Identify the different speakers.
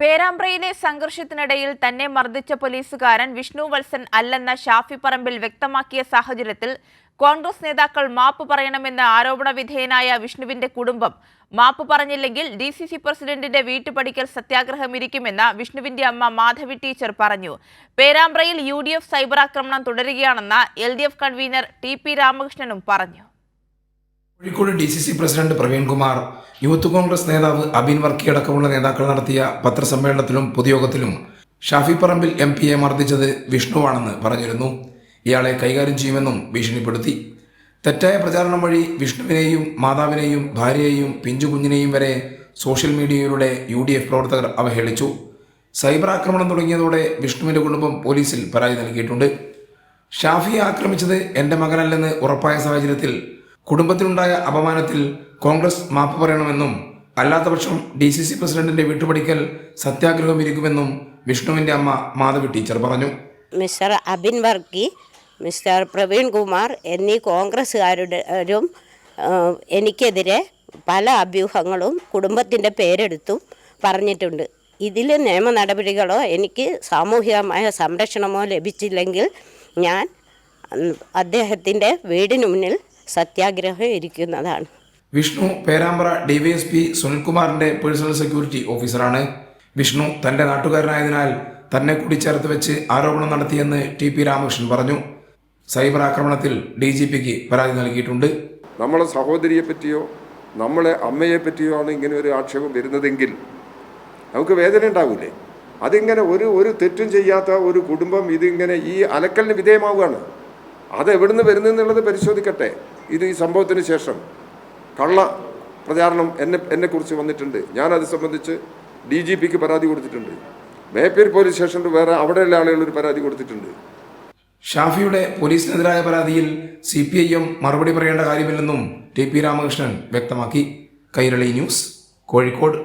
Speaker 1: പേരാമ്പ്രയിലെ സംഘർഷത്തിനിടയിൽ തന്നെ മർദ്ദിച്ച പോലീസുകാരൻ വിഷ്ണു വത്സൻ അല്ലെന്ന ഷാഫി പറമ്പിൽ വ്യക്തമാക്കിയ സാഹചര്യത്തിൽ കോൺഗ്രസ് നേതാക്കൾ മാപ്പ് പറയണമെന്ന ആരോപണ വിധേയനായ വിഷ്ണുവിന്റെ കുടുംബം മാപ്പ് പറഞ്ഞില്ലെങ്കിൽ ഡി സി സി പ്രസിഡന്റിന്റെ വീട്ടുപടിക്കൽ സത്യാഗ്രഹം ഇരിക്കുമെന്ന് വിഷ്ണുവിന്റെ അമ്മ മാധവി ടീച്ചർ പറഞ്ഞു. പേരാമ്പ്രയിൽ യു സൈബർ ആക്രമണം തുടരുകയാണെന്ന് എൽ കൺവീനർ ടി രാമകൃഷ്ണനും പറഞ്ഞു.
Speaker 2: Kozhikode D C C president Praveenkumar youth congress നേതാവ് അബിൻ വർക്കി അടക്കമുള്ള നേതാക്കൾ നടത്തിയ പത്രസമ്മേളനത്തിലും പൊതുയോഗത്തിലും ഷാഫി പറമ്പിൽ എം പിയെ മർദ്ദിച്ചത് വിഷ്ണുവാണെന്ന് പറഞ്ഞിരുന്നു. ഇയാളെ കൈകാര്യം ചെയ്യുമെന്നും ഭീഷണിപ്പെടുത്തി. തെറ്റായ പ്രചാരണം വഴി വിഷ്ണുവിനെയും മാതാവിനെയും ഭാര്യയെയും പിഞ്ചുകുഞ്ഞിനെയും വരെ സോഷ്യൽ മീഡിയയിലൂടെ യു ഡി എഫ് പ്രവർത്തകർ അവഹേളിച്ചു. സൈബർ ആക്രമണം തുടങ്ങിയതോടെ വിഷ്ണുവിന്റെ കുടുംബം പോലീസിൽ പരാതി നൽകിയിട്ടുണ്ട്. ഷാഫിയെ ആക്രമിച്ചത് എന്റെ മകനല്ലെന്ന് ഉറപ്പായ സാഹചര്യത്തിൽ കുടുംബത്തിലുണ്ടായ അപമാനത്തിൽ കോൺഗ്രസ് മാപ്പ് പറയണമെന്നും അല്ലാത്തപക്ഷം ഡി സി സി പ്രസിഡന്റിന്റെ വീട്ടുപടിക്കൽ സത്യാഗ്രഹം ഇരിക്കുമെന്നും വിഷ്ണുവിന്റെ അമ്മ മാധവി ടീച്ചർ പറഞ്ഞു.
Speaker 3: മിസ്റ്റർ അബിൻ വർഗി മിസ്റ്റർ പ്രവീൺ കുമാർ എന്നീ കോൺഗ്രസ്സുകാരും എനിക്കെതിരെ പല അഭ്യൂഹങ്ങളും കുടുംബത്തിന്റെ പേരെടുത്തും പറഞ്ഞിട്ടുണ്ട്. ഇതിൽ നിയമ നടപടികളോ എനിക്ക് സാമൂഹികമായ സംരക്ഷണമോ ലഭിച്ചില്ലെങ്കിൽ ഞാൻ അദ്ദേഹത്തിന്റെ വീടിന് മുന്നിൽ സത്യാഗ്രഹം ഇരിക്കുന്നതാണ്
Speaker 2: വിഷ്ണു പേരാമ്പ്ര ഡിവൈഎസ്പി സുനിൽകുമാറിന്റെ പേഴ്സണൽ സെക്യൂരിറ്റി ഓഫീസറാണ്. വിഷ്ണു തന്റെ നാട്ടുകാരനായതിനാൽ തന്നെ കൂടി ചേർത്ത് വെച്ച് ആരോപണം നടത്തിയെന്ന് ടി പി രാമകൃഷ്ണൻ പറഞ്ഞു. സൈബർ ആക്രമണത്തിൽ ഡി ജി പിക്ക് പരാതി നൽകിയിട്ടുണ്ട്.
Speaker 4: നമ്മളെ സഹോദരിയെ പറ്റിയോ നമ്മളെ അമ്മയെ പറ്റിയോ ആണ് ഇങ്ങനെ ഒരു ആക്ഷേപം വരുന്നതെങ്കിൽ നമുക്ക് വേദന ഉണ്ടാവില്ലേ അതിങ്ങനെ ഒരു ഒരു തെറ്റും ചെയ്യാത്ത ഒരു കുടുംബം ഇതിങ്ങനെ ഈ അലക്കലിന് വിധേയമാവുകയാണ്. അത് എവിടുന്ന് വരുന്നെന്നുള്ളത് പരിശോധിക്കട്ടെ? ഇത് ഈ സംഭവത്തിന് ശേഷം കള്ള പ്രചാരണം എന്നെ എന്നെക്കുറിച്ച് വന്നിട്ടുണ്ട്. ഞാനത് സംബന്ധിച്ച് ഡി ജി പിക്ക് പരാതി കൊടുത്തിട്ടുണ്ട്. മേപ്പേർ പോലീസ് സ്റ്റേഷനിൽ വേറെ അവിടെയുള്ള ആളുകൾ ഒരു പരാതി കൊടുത്തിട്ടുണ്ട്.
Speaker 2: ഷാഫിയുടെ പോലീസിനെതിരായ പരാതിയിൽ സി പി ഐ എം മറുപടി പറയേണ്ട കാര്യമില്ലെന്നും ടി പി രാമകൃഷ്ണൻ വ്യക്തമാക്കി. കൈരളി ന്യൂസ് കോഴിക്കോട്.